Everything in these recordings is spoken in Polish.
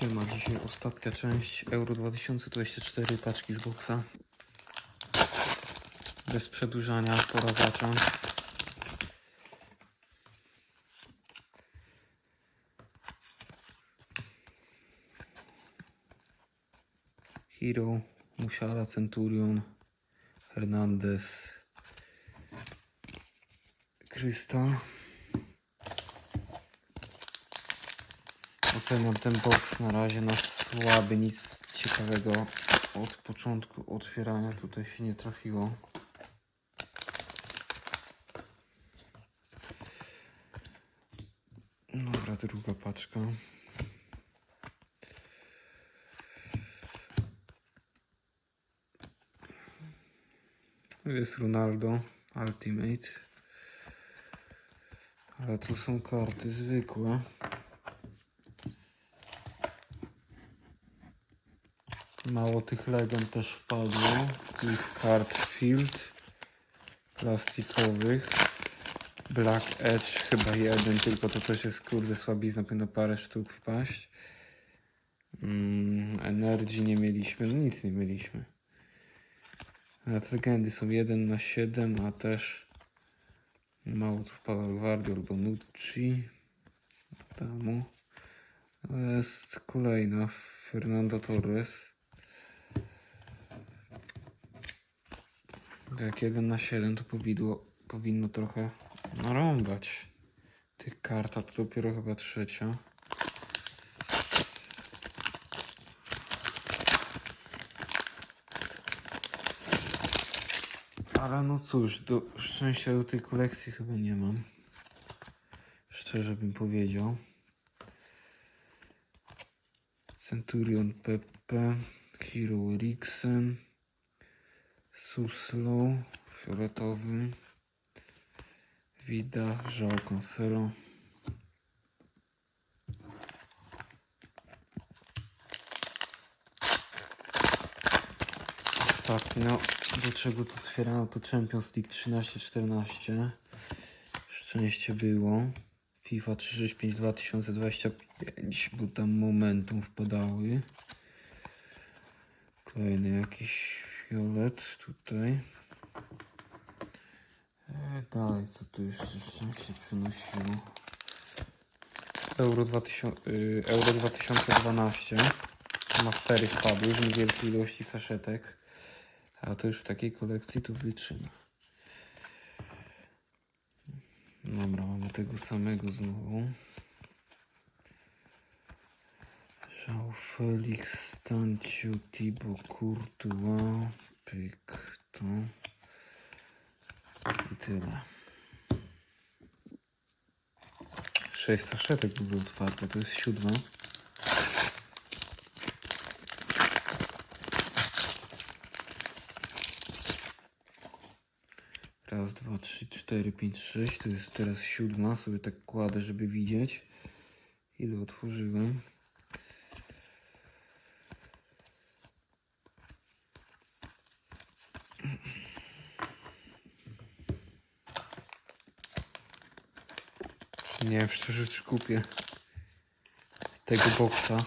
Siema, dzisiaj ostatnia część Euro 2024 paczki z boksa. Bez przedłużania, pora zacząć. Hero, Musiala, Centurion, Hernandez, Krystal. Oceniam ten box na razie na słaby, nic ciekawego od początku otwierania tutaj się nie trafiło. Dobra, druga paczka. Jest Ronaldo Ultimate. Ale tu są karty zwykłe. Mało tych legend też wpadło. Tych kart Field plastikowych. Black Edge chyba jeden, tylko to też jest kurde słabizna, powinno parę sztuk wpaść. Mm, Energii nie mieliśmy, no nic nie mieliśmy. Nawet legendy są 1 na 7, a też mało tu wpada Guardiol Bonucci. Tamu. To jest kolejna Fernando Torres. Jak 1 na 7 to powidło, powinno trochę narąbać tych kart, a to dopiero chyba trzecia. Ale no cóż, do szczęścia do tej kolekcji chyba nie mam. Szczerze bym powiedział. Centurion Pepe, Hero Eriksen, Suslow, fioletowy, Vida, João Cancelo. Ostatnio, do czego to otwierałem, to Champions League 13-14. Szczęście było. FIFA 365 2025, bo tam momentum wpadały. Kolejny jakiś fiolet tutaj. E, dalej, co tu jeszcze szczęście przynosiło? Euro, 2000, y, Euro 2012. Mastery wpadły w niewielkiej ilości saszetek. A to już w takiej kolekcji tu wytrzyma. Dobra, mamy tego samego znowu. Jean Felix, Stanciu, Thibaut Courtois, pyk, to i tyle. Sześć saszetek były otwarte, to jest siódma. Raz, dwa, trzy, cztery, pięć, sześć. To jest teraz siódma. Sobie tak kładę, żeby widzieć, ile otworzyłem. Nie wiem szczerze, czy kupię tego boksa.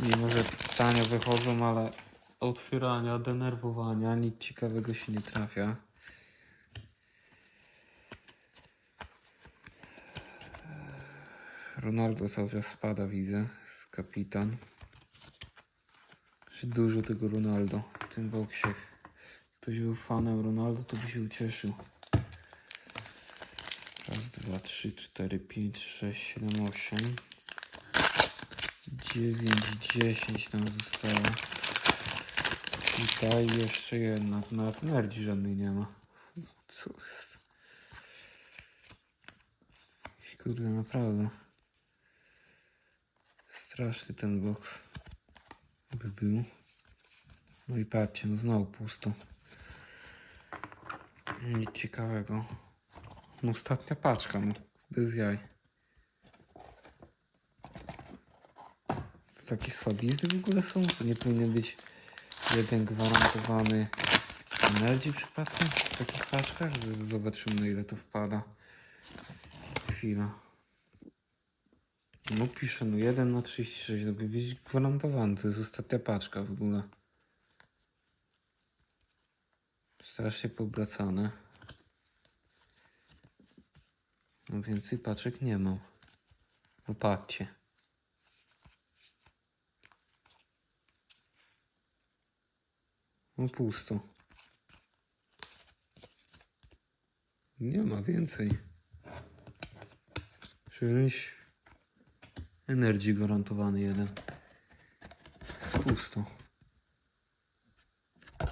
Mimo, że tanio wychodzą, ale otwierania, denerwowania, nic ciekawego się nie trafia. Ronaldo cały czas spada, widzę, z kapitan. Dużo tego Ronaldo w tym boksie. Ktoś był fanem Ronaldo, to by się ucieszył. Raz, dwa, trzy, cztery, pięć, sześć, siedem, osiem. Dziewięć, dziesięć tam zostało. I ta jeszcze jedna. Tu nawet energii żadnej nie ma. Co jest? Kurde, naprawdę. Straszny ten box. By był. No i patrzcie, no znowu pusto. Nic ciekawego. No ostatnia paczka, no. Bez jaj. To takie słabizny w ogóle są? To nie powinien być jeden gwarantowany energii przypadkiem w takich paczkach? Zobaczymy na ile to wpada. Chwila. No pisze, no 1 na 36, no być gwarantowany, to jest ostatnia paczka w ogóle. Strasznie poobracane. No więcej paczek nie mam. No patrzcie. No pusto. Nie ma więcej. Czymś energii gwarantowany jeden. Pusto.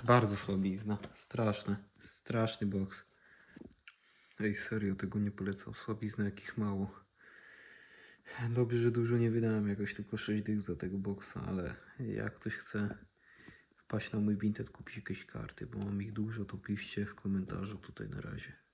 Bardzo słabizna. Straszne. Straszny boks. Ej, serio, tego nie polecam. Słabizna jakich mało. Dobrze, że dużo nie wydałem, jakoś tylko 6 dych za tego boksa, ale jak ktoś chce wpaść na mój Vinted, kupić jakieś karty, bo mam ich dużo, to piszcie w komentarzu tutaj na razie.